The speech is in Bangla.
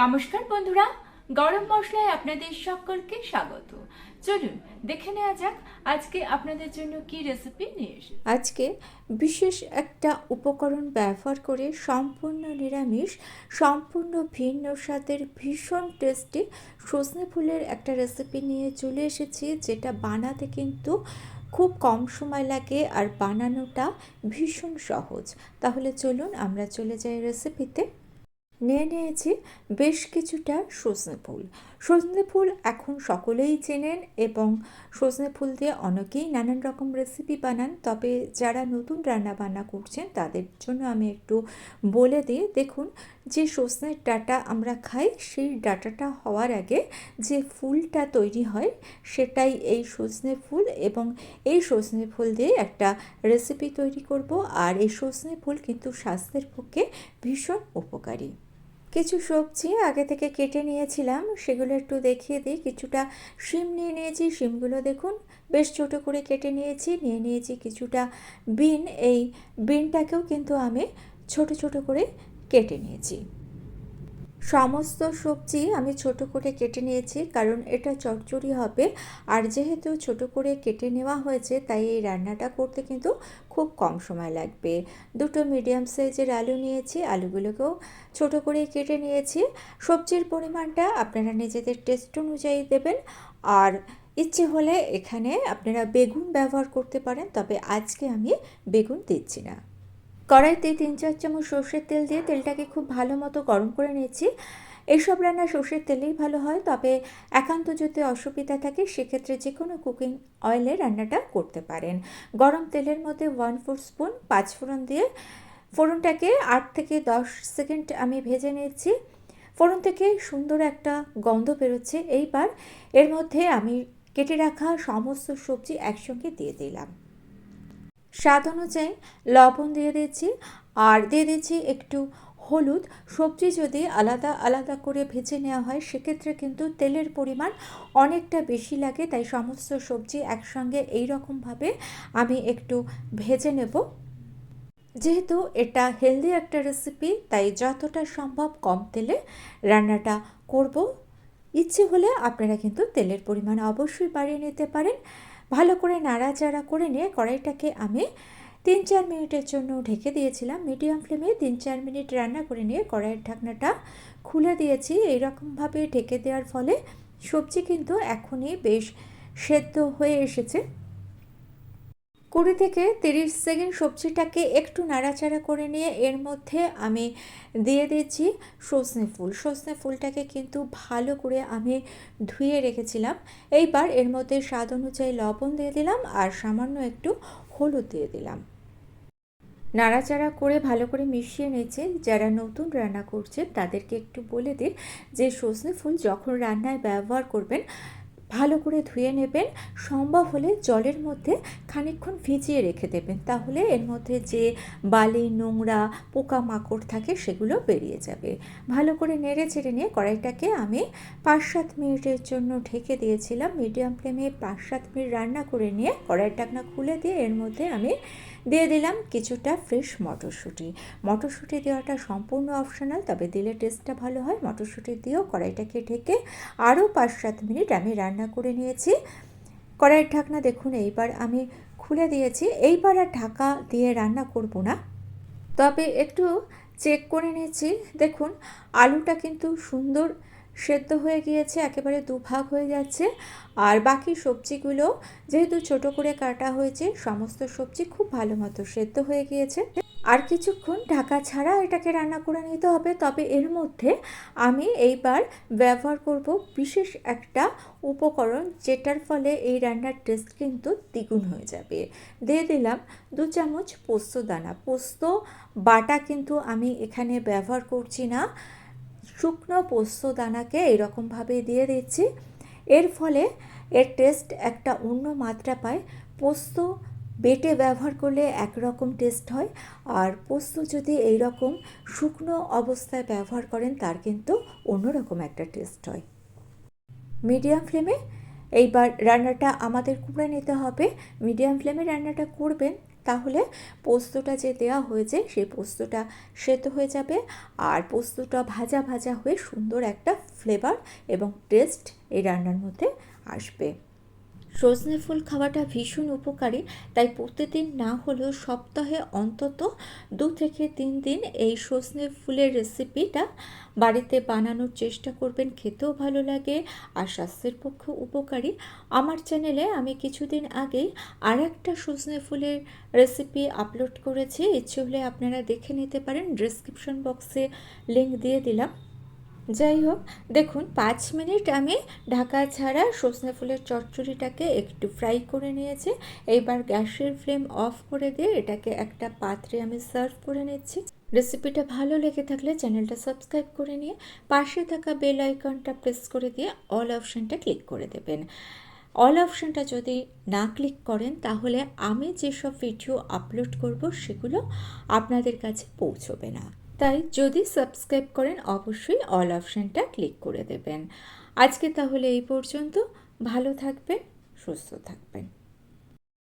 নমস্কার বন্ধুরা, গরম মশলায় আপনাদের সকলকে স্বাগত। চলুন, দেখে নেওয়া যাক আজকে আপনাদের জন্য কি রেসিপি নিয়ে এসেছি। আজকে বিশেষ একটা উপকরণ ব্যবহার করে সম্পূর্ণ নিরামিষ, সম্পূর্ণ ভিন্ন স্বাদের ভীষণ টেস্টি সজনে ফুলের একটা রেসিপি নিয়ে চলে এসেছি, যেটা বানাতে কিন্তু খুব কম সময় লাগে আর বানানোটা ভীষণ সহজ। তাহলে চলুন আমরা চলে যাই রেসিপিতে নিয়ে নিয়েছি বেশ কিছুটা সজনে ফুল। সজনে ফুল এখন সকলেই চেনেন এবং সজনে ফুল দিয়ে অনেকেই নানান রকম রেসিপি বানান। তবে যারা নতুন রান্না বান্না করছেন, তাদের জন্য আমি একটু বলে দিই। দেখুন, যে সজনের ডাটা আমরা খাই, সেই ডাটাটা হওয়ার আগে যে ফুলটা তৈরি হয়, সেটাই এই সজনে ফুল এবং এই সজনে ফুল দিয়ে একটা রেসিপি তৈরি করব। আর এই সজনে ফুল কিন্তু স্বাস্থ্যের পক্ষে ভীষণ উপকারী। কিছু সবজি আগে থেকে কেটে নিয়েছিলাম, সেগুলো একটু দেখিয়ে দিই। কিছুটা শিম নিয়ে নিয়েছি, শিমগুলো দেখুন, বেশ ছোট করে কেটে নিয়েছি, নিয়ে নিয়েছি কিছুটা বিন। এই বিনটাকেও কিন্তু আমি ছোট ছোট করে কেটে নিয়েছি। সমস্ত সবজি আমি ছোট করে কেটে নিয়েছি, কারণ এটা চচ্চড়ি হবে। আর যেহেতু ছোট করে কেটে নেওয়া হয়েছে, তাই এই রান্নাটা করতে কিন্তু খুব কম সময় লাগবে। দুটো মিডিয়াম সাইজের আলু নিয়েছি, আলুগুলোকেও ছোট করে কেটে নিয়েছি। সবজির পরিমাণটা আপনারা নিজেদের টেস্ট অনুযায়ী দেবেন। আর ইচ্ছে হলে এখানে আপনারা বেগুন ব্যবহার করতে পারেন, তবে আজকে আমি বেগুন দিচ্ছি না। কড়াইতে তিন চার চামচ সর্ষের তেল দিয়ে তেলটাকে খুব ভালো মতো গরম করে নিয়েছি। এইসব রান্না সর্ষের তেলেই ভালো হয়, তবে একান্ত যদি অসুবিধা থাকে, সেক্ষেত্রে যে কোনো কুকিং অয়েলে রান্নাটা করতে পারেন। গরম তেলের মধ্যে ওয়ান ফোর স্পুন পাঁচ ফোড়ন দিয়ে ফোড়নটাকে আট থেকে দশ সেকেন্ড আমি ভেজে নিয়েছি। ফোড়ন থেকে সুন্দর একটা গন্ধ বেরোচ্ছে। এইবার এর মধ্যে আমি কেটে রাখা সমস্ত সবজি একসঙ্গে দিয়ে দিলাম। স্বাদ অনুযায়ী লবণ দিয়ে দিচ্ছি, আর দিয়ে দিচ্ছি একটু হলুদ। সবজি যদি আলাদা আলাদা করে ভেজে নেওয়া হয়, সেক্ষেত্রে কিন্তু তেলের পরিমাণ অনেকটা বেশি লাগে। তাই সমস্ত সবজি একসঙ্গে এই রকমভাবে আমি একটু ভেজে নেব। যেহেতু এটা হেলদি একটা রেসিপি, তাই যতটা সম্ভব কম তেলে রান্নাটা করব। ইচ্ছে হলে আপনারা কিন্তু তেলের পরিমাণ অবশ্যই বাড়িয়ে নিতে পারেন। ভালো করে নাড়াচাড়া করে নিয়ে কড়াইটাকে আমি তিন চার মিনিটের জন্য ঢেকে দিয়েছিলাম। মিডিয়াম ফ্লেমে তিন চার মিনিট রান্না করে নিয়ে কড়াইয়ের ঢাকনাটা খুলে দিয়েছি। এইরকমভাবে ঢেকে দেওয়ার ফলে সবজি কিন্তু এখনই বেশ সেদ্ধ হয়ে এসেছে। কুড়ি থেকে তিরিশ সেকেন্ড সবজিটাকে একটু নাড়াচাড়া করে নিয়ে এর মধ্যে আমি দিয়ে দিচ্ছি সজনে ফুল। সজনে ফুলটাকে কিন্তু ভালো করে আমি ধুয়ে রেখেছিলাম। এইবার এর মধ্যে স্বাদ অনুযায়ী লবণ দিয়ে দিলাম আর সামান্য একটু হলুদ দিয়ে দিলাম। নাড়াচাড়া করে ভালো করে মিশিয়ে নিয়েছে। যারা নতুন রান্না করছে তাদেরকে একটু বলে দিন যে সজনে ফুল যখন রান্নায় ব্যবহার করবেন ভালো করে ধুয়ে নেবেন। সম্ভব হলে জলের মধ্যে খানিকক্ষণ ভিজিয়ে রেখে দেবেন। তাহলে এর মধ্যে যে বালি, নোংরা, পোকামাকড় থাকে সেগুলো বেরিয়ে যাবে। ভালো করে নেড়ে চেড়ে নিয়ে কড়াইটাকে আমি পাঁচ সাত মিনিটের জন্য ঢেকে দিয়েছিলাম। মিডিয়াম ফ্লেমে পাঁচ সাত মিনিট রান্না করে নিয়ে কড়াইয়ের ঢাকনা খুলে দিয়ে এর মধ্যে আমি দিয়ে দিলাম কিছুটা ফ্রেশ মটরশুঁটি। মটরশুঁটি দেওয়াটা সম্পূর্ণ অপশনাল তবে দিলে টেস্টটা ভালো হয়। মটরশুঁটি দিয়েও কড়াইটাকে ঢেকে আরও পাঁচ সাত মিনিট আমি রান্না করে নিয়েছি। কড়াইয়ের ঢাকনা দেখুন, এইবার আমি খুলে দিয়েছি। এইবার আর ঢাকা দিয়ে রান্না করব না। তবে একটু চেক করে নিয়েছি। দেখুন, আলুটা কিন্তু সুন্দর সেদ্ধ হয়ে গিয়েছে, একেবারে দুভাগ হয়ে যাচ্ছে। আর বাকি সবজিগুলো যেহেতু ছোট করে কাটা হয়েছে, সমস্ত সবজি খুব ভালো মতো সেদ্ধ হয়ে গিয়েছে। আর কিছুক্ষণ ঢাকা ছাড়া এটাকে রান্না করে নিতে হবে। তবে এর মধ্যে আমি এইবার ব্যবহার করব বিশেষ একটা উপকরণ, যেটার ফলে এই রান্নার টেস্ট কিন্তু দ্বিগুণ হয়ে যাবে। দিয়ে দিলাম দু চামচ পোস্ত দানা। পোস্ত বাটা কিন্তু আমি এখানে ব্যবহার করছি না। শুকনো পোস্ত দানাকে এরকমভাবে দিয়ে দিচ্ছি। এর ফলে এর টেস্ট একটা অন্য মাত্রা পায়। পোস্ত বেটে ব্যবহার করলে একরকম টেস্ট হয়। আর পোস্ত যদি এই রকম শুকনো অবস্থায় ব্যবহার করেন, তার কিন্তু অন্যরকম একটা টেস্ট হয়। মিডিয়াম ফ্লেমে এইবার রান্নাটা আমাদের করে নিতে হবে। মিডিয়াম ফ্লেমে রান্নাটা করবেন। তাহলে পোস্তটা যে দেওয়া হয়েছে, সেই পোস্তটা সেদ্ধ হয়ে যাবে। আর পোস্তটা ভাজা ভাজা হয়ে সুন্দর একটা ফ্লেভার এবং টেস্ট এই রান্নার মধ্যে আসবে। সজনে ফুল খাওয়াটা ভীষণ উপকারী, তাই প্রতিদিন না হলেও সপ্তাহে অন্তত দু থেকে তিন দিন এই সজনে ফুলের রেসিপিটা বাড়িতে বানানোর চেষ্টা করবেন, খেতেও ভালো লাগে আর স্বাস্থ্যের পক্ষে উপকারী। আমার চ্যানেলে আমি কিছুদিন আগেই আর একটা সজনে ফুলের রেসিপি আপলোড করেছি, ইচ্ছে হলে আপনারা দেখে নিতে পারেন, ডিসক্রিপশন বক্সে লিংক দিয়ে দিলাম। যাই হোক, দেখুন, পাঁচ মিনিট আমি ঢাকা ছাড়া সজনে ফুলের চচ্চড়িটাকে একটু ফ্রাই করে নিয়েছি। এইবার গ্যাসের ফ্লেম অফ করে দিয়ে এটাকে একটা পাত্রে আমি সার্ভ করে নিচ্ছি। রেসিপিটা ভালো লেগে থাকলে চ্যানেলটা সাবস্ক্রাইব করে নিয়ে পাশে থাকা বেল আইকনটা প্রেস করে দিয়ে অল অপশানটা ক্লিক করে দেবেন। অল অপশানটা যদি না ক্লিক করেন, তাহলে আমি যেসব ভিডিও আপলোড করব, সেগুলো আপনাদের কাছে পৌঁছবে না। তাই যদি সাবস্ক্রাইব করেন, অবশ্যই অল অপশানটা ক্লিক করে দেবেন। আজকে তাহলে এই পর্যন্ত। ভালো থাকবেন, সুস্থ থাকবেন।